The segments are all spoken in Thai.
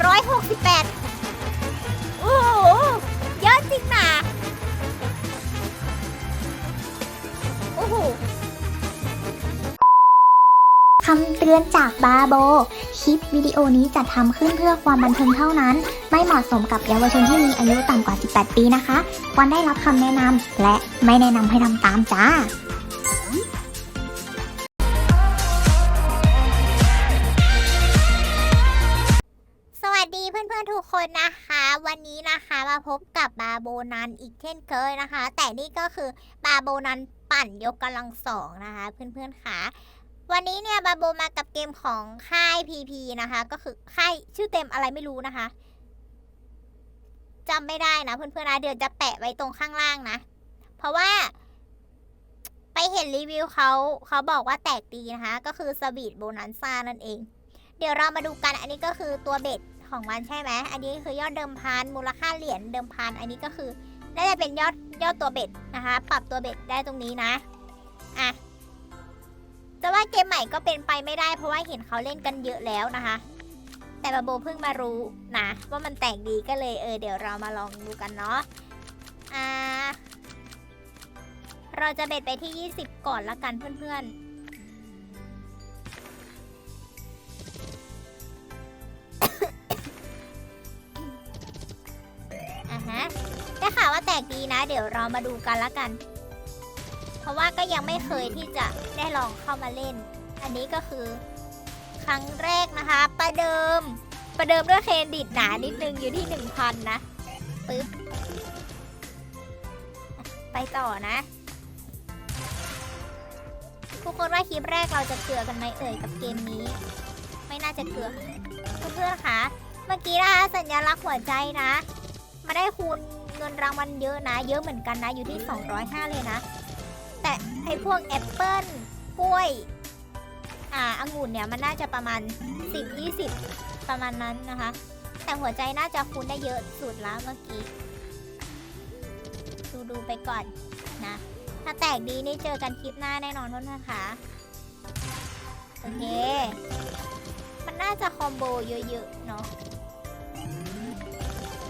368 โอ้โหเยอะจริงนะโอ้โหคำเตือนจากบาโบ คลิปวิดีโอนี้จัดทำขึ้นเพื่อความบันเทิงเท่านั้น ไม่เหมาะสมกับเยาวชนที่มีอายุต่ำกว่า 18 ปีนะคะ ควรได้รับคำแนะนำและไม่แนะนำให้ทำตามจ้า คนนะคะ วันนี้นะคะมาพบกับบาโบนันอีกเช่นเคยนะคะ แต่นี่ก็คือบาโบนันปั่นยกกำลังสองนะคะ เพื่อนๆค่ะ วันนี้เนี่ยบาโบมากับเกมของค่าย PP นะคะ ก็คือค่ายชื่อเต็มอะไรไม่รู้นะคะจำไม่ได้นะเพื่อนๆนะเดี๋ยวจะแปะไว้ตรงข้างล่างนะ เพราะว่า ไปเห็นรีวิวเขาเขาบอกว่าแตกดีนะคะ ก็คือสวีทโบนันซ่านั่นเอง เดี๋ยวเรามาดูกันอันนี้ก็คือตัวเบ็ด ของมันใช่ไหมอันนี้คือยอดเดิมพันมูลค่าเหรียญเดิมพันอันนี้ก็คือน่าจะเป็นยอดยอดตัวเบ็ดนะคะ ปรับตัวเบ็ดได้ตรงนี้นะอะจะว่าเกมใหม่ก็เป็นไปไม่ได้เพราะว่าเห็นเขาเล่นกันเยอะแล้วนะคะ แต่บาโบเพิ่งมารู้นะว่ามันแตกดีก็เลยเออเดี๋ยวเรามาลองดูกันเนาะอ่าเราจะเบ็ดไปที่ 20 ก่อนละกันเพื่อนๆ ได้ข่าวว่าแตกดีนะ เดี๋ยวเรามาดูกันละกัน เพราะว่าก็ยังไม่เคยที่จะได้ลองเข้ามาเล่น อันนี้ก็คือ ครั้งแรกนะคะ ประเดิม ประเดิมด้วยเครดิตหนานิดนึงอยู่ที่หนึ่งพันนะปึ๊บไปต่อนะทุกคนว่าคลิปแรกเราจะเกลือกันไหมเอ่ยกับเกมนี้ ไม่น่าจะเกลือเพื่อนๆคะเมื่อกี้นะคะสัญลักษณ์หัวใจนะ มาได้คูณ เงินรางวัลเยอะนะ เยอะเหมือนกันนะ อยู่ที่ 205 เลยนะ แต่ไอพวกแอปเปิ้ลกล้วย อ่าองุ่นเนี่ยมันน่าจะประมาณ 10 20 ประมาณนั้นนะคะ แต่หัวใจน่าจะคูณได้เยอะสุดแล้วเมื่อกี้ ดูดูไปก่อนนะ ถ้าแตกดีนี่เจอกันคลิปหน้าแน่นอนเพื่อนๆค่ะ โอเค มันน่าจะคอมโบเยอะๆ เนาะ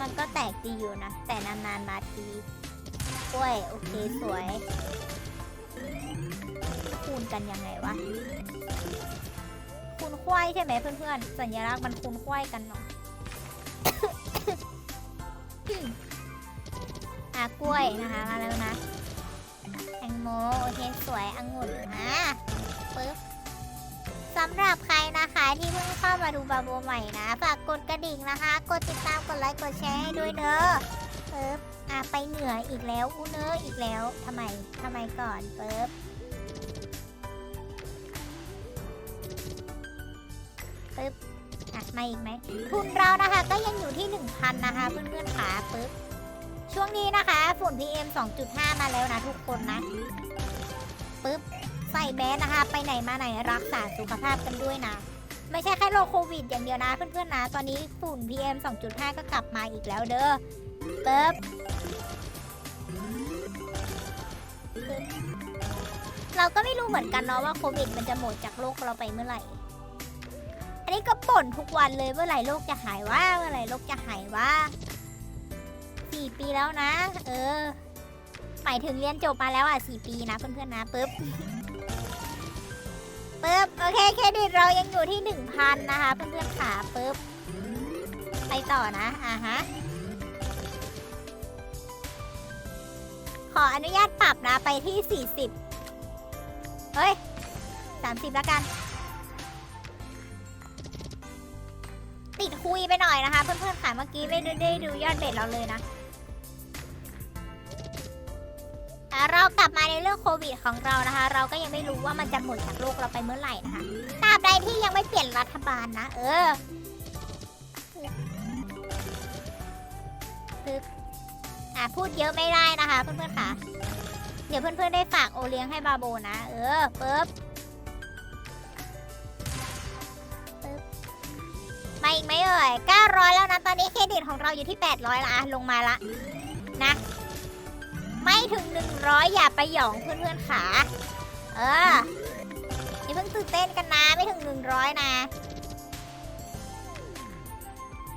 มันก็แตกดีอยู่นะ แต่นานๆมาทีกล้วยโอเคสวย คูณกันยังไงวะ คูณควายใช่ไหมเพื่อนๆ สัญลักษณ์มันคูณควายกันเนาะอะกล้วยนะคะมาแล้วนะ แตงโมโอเคสวย องุ่นอะปึ๊บ สำหรับใครนะคะที่เพิ่งเข้ามาดูบาโบใหม่นะ ฝากกดกระดิ่งนะคะ กดติดตาม กดไลค์ กดแชร์ให้ด้วยเด้อปึ๊บอะไปเหนืออีกแล้วอู้เนออีกแล้วทำไมทำไมก่อนปึ๊บปึ๊บอะมาอีกไหมทุนเรานะคะก็ยังอยู่ที่ 1,000 นะคะเพื่อนๆขาปึ๊บช่วงนี้นะคะฝุ่น PM 2.5 มาแล้วนะทุกคนนะ ใส่แมสนะคะ ไปไหนมาไหนรักษาสุขภาพกันด้วยนะ ไม่ใช่แค่โรคโควิดอย่างเดียวนะ เพื่อนๆนะตอนนี้ฝุ่น PM 2.5 ก็กลับมาอีกแล้วเด้อปึ๊บเราก็ไม่รู้เหมือนกันเนาะว่าโควิดมันจะหมดจากโลกเราไปเมื่อไหร่ อันนี้ก็บ่นทุกวันเลยเมื่อไหร่โลกจะหายว่าเมื่อไหร่โลกจะหายว่าสี่ปีแล้วนะ เออหมายถึงเรียนจบมาแล้วอะสี่ปีนะเพื่อนๆนะปึ๊บ ปึ๊บโอเคเครดิตเรายังอยู่ที่หนึ่งพันนะคะ เพื่อนๆขาปึ๊บไปต่อนะอ่าฮะขออนุญาตปรับนะไปที่สี่สิบเฮ้ยสามสิบแล้วกัน ติดคุยไปหน่อยนะคะ เพื่อนๆค่ะเมื่อกี้ไม่ได้ดูยอดเบ็ดเราเลยนะ เรากลับมาในเรื่องโควิดของเรานะคะ เราก็ยังไม่รู้ว่ามันจะหมดจากโลกเราไปเมื่อไหร่นะคะตราบใดที่ยังไม่เปลี่ยนรัฐบาลนะ เออปึ๊บอะพูดเยอะไม่ได้นะคะ เพื่อนๆค่ะ เดี๋ยวเพื่อนๆได้ฝากโอเลี้ยงให้บาโบนะ เออปึ๊บมาอีกไหมเอ่ย900 แล้วนะ ตอนนี้เครดิตของเราอยู่ที่ 800ละอะลงมาละ ไม่ถึง 100 อย่าไปหยองเพื่อนๆขาเอออย่าเพิ่งตื่นเต้นกันนะไม่ถึง 100 นะ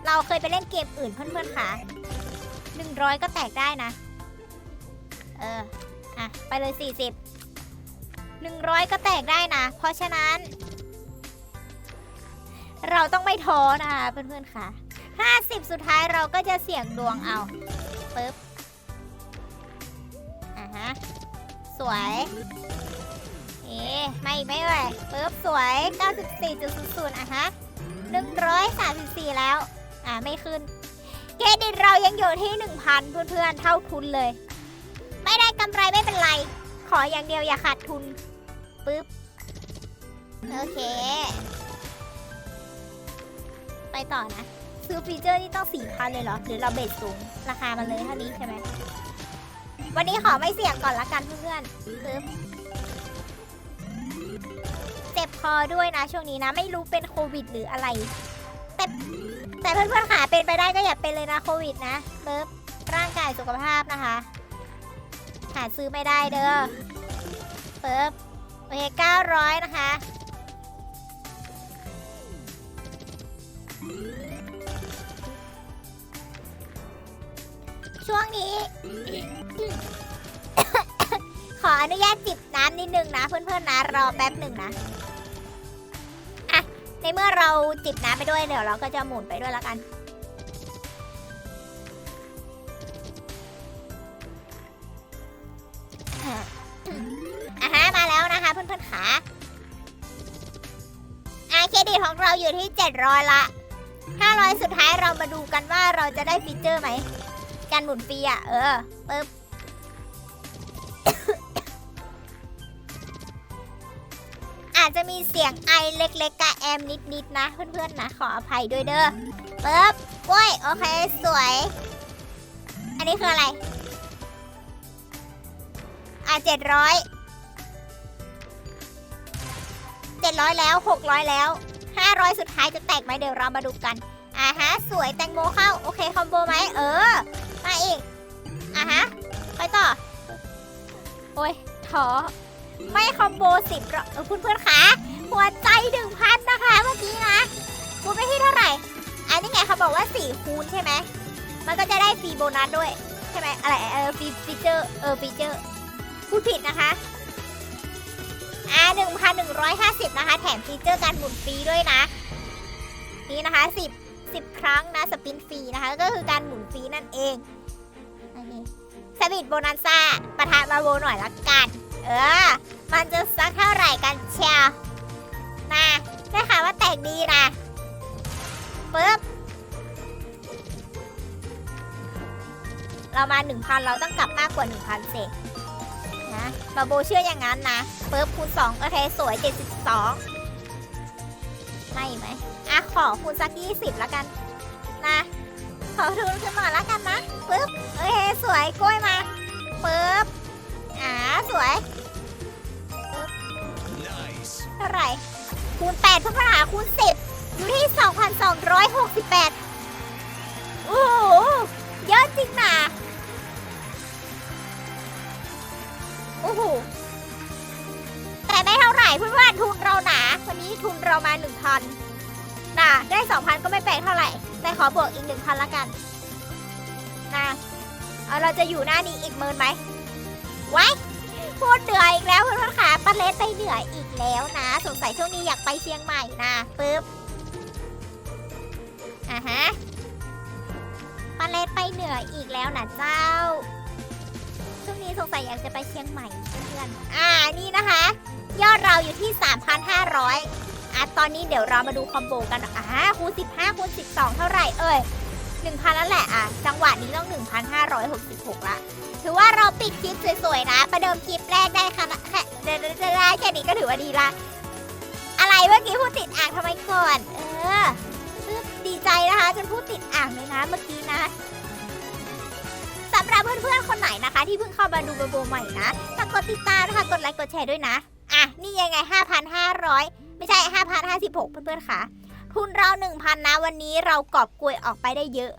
เราเคยไปเล่นเกมอื่นเพื่อนๆค่ะหนึ่งร้อยก็แตกได้นะ เออ อะ ไปเลยสี่สิบหนึ่งร้อยก็แตกได้นะ เพราะฉะนั้น เราต้องไม่ท้อนะคะเพื่อนๆค่ะห้าสิบสุดท้ายเราก็จะเสี่ยงดวงเอาปึ๊บ สวยเอ๊ะไม่อีกไม่เลยปึ๊บสวย 94.00อะฮะ 134 แล้ว อ่าไม่ขึ้น เครดิตเรายังอยู่ที่ 1,000 เพื่อนๆ เท่าทุนเลย ไม่ได้กำไรไม่เป็นไร ขออย่างเดียวอย่าขาดทุนปึ๊บ โอเค ไปต่อนะ ซื้อฟีเจอร์นี่ต้อง 4,000 เลยเหรอ หรือเราเบสสูง ราคามันเลยเท่านี้ใช่ไหม วันนี้ขอไม่เสี่ยงก่อนละกันเพื่อนๆปึ๊บเจ็บคอด้วยนะช่วงนี้นะ ไม่รู้เป็นโควิดหรืออะไร แต่แต่เพื่อนๆขาเป็นไปได้ก็อย่าเป็นเลยนะโควิดนะเบิบร่างกายสุขภาพนะคะหาซื้อไม่ได้เด้อเบิบโอเค900 นะคะ ช่วงนี้ ขออนุญาตจิบน้ำนิดนึงนะ เพื่อนๆนะรอแป๊บหนึ่งนะอะในเมื่อเราจิบน้ำไปด้วยเดี๋ยวเราก็จะหมุนไปด้วยแล้วกันอะฮะมาแล้วนะคะเพื่อนๆขาอะเครดิตของเราอยู่ที่ 700 ละ 500 สุดท้ายเรามาดูกันว่าเราจะได้ฟีเจอร์ไหม การหมุนฟรีอะ เออปึ๊บอาจจะมีเสียงไอเล็กๆกะแอมนิดๆนะเพื่อนๆนะขออภัยด้วยเด้อปึ๊บโว้ยโอเคสวย อันนี้คืออะไร อะเจ็ดร้อยเจ็ดร้อยแล้วหกร้อยแล้วห้าร้อยสุดท้ายจะแตกไหมเดี๋ยวเรามาดูกันอ่าฮะ สวยแตงโมเข้า โอเค คอมโบไหมเออ มาอีก อ่าฮะไปต่อ โอ้ยท้อไม่คอมโบสิบหรอกเออเพื่อนๆคะหัวใจหนึ่งพันนะคะเมื่อกี้นะคูณไปที่เท่าไหร่ อันนี้ไงเขาบอกว่าสี่คูณใช่ไหม มันก็จะได้ฟรีโบนัสด้วย ใช่ไหมอะไรเออฟรีฟีเจอร์เออฟีเจอร์พูดผิดนะคะอ่าหนึ่งพันหนึ่งร้อยห้าสิบนะคะ แถมฟีเจอร์การหมุนฟรีด้วยนะ นี่นะคะสิบสิบครั้งนะสปินฟรีนะคะ ก็คือการหมุนฟรีนั่นเอง สวิตโบนัสซ่าประทานมาโบหน่อยละกัน เออ มันจะสักเท่าไหร่กันเชียวนะได้ค่ะว่าแตกดีนะปึ๊บเรามา 1,000 เราต้องกลับมากกว่า 1,000เศษนะมาโบเชื่ออย่างนั้นนะปึ๊บคูณ2โอเคสวย 72 ไม่ไหมอะขอคูณสัก 20 แล้วกันนะ ขอทุนขึ้นมาแล้วกันนะปึ๊บโอเคสวยกล้วยมาปึ๊บอ่าสวย Nice. เท่าไหร่คูณ8เพื่อหาคูณ 10 อยู่ที่ 2,268 โอ้โห เยอะจริงนะโอ้โห แต่ไม่เท่าไหร่เพื่อนๆทุนเราหนา วันนี้ทุนเรามา 1,000น่ะ ได้ 2,000 ก็ไม่แปลกเท่าไหร่ แต่ขอบวกอีก 1,000 ละกันนะเอาเราจะอยู่หน้านี้อีกหมื่นไหมไว้พูดเหนื่อยอีกแล้วเพื่อนๆค่ะป้าเลสไปเหนื่อยอีกแล้วนะ สงสัยช่วงนี้อยากไปเชียงใหม่นะปึ๊บอะฮะป้าเลสไปเหนื่อยอีกแล้วนะเจ้า ช่วงนี้สงสัยอยากจะไปเชียงใหม่เพื่อนอ่านี่นะคะ ยอดเราอยู่ที่ 3,500 อะตอนนี้เดี๋ยวเรามาดูคอมโบกันอะคูณ15คูณ12 เท่าไหร่เอ่ย1,000แล้วแหละอะ จังหวะนี้ต้อง 1,566 ละ ถือว่าเราปิดคลิปสวยๆ นะ ประเดิมคลิปแรกได้ค่ะแค่เดี๋ยวจะได้แค่นี้ก็ถือว่าดีละ อะไรเมื่อกี้พูดติดอ่างทำไมก่อน เออดีใจนะคะจนพูดติดอ่างเลยนะเมื่อกี้นะสำหรับเพื่อนๆ คนไหนนะคะ ที่เพิ่งเข้ามาดูโบใหม่นะฝากกดติดตามนะคะ กดไลค์ กดแชร์ด้วยนะ อะ นี่ยังไง 5,500 ไม่ใช่5,056เพื่อนๆค่ะ ทุนเรา1,000นะวันนี้เรากอบกวยออกไปได้เยอะ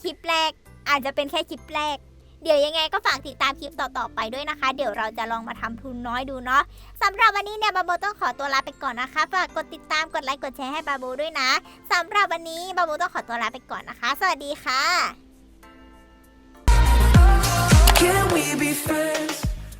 คลิปแรกอาจจะเป็นแค่คลิปแรก เดี๋ยวยังไงก็ฝากติดตามคลิปต่อๆไปด้วยนะคะ เดี๋ยวเราจะลองมาทำทุนน้อยดูเนาะสำหรับวันนี้เนี่ยบาโบต้องขอตัวลาไปก่อนนะคะ ฝากกดติดตามกดไลค์กดแชร์ให้บาโบด้วยนะสำหรับวันนี้บาโบต้องขอตัวลาไปก่อนนะคะ สวัสดีค่ะ Can we be friends?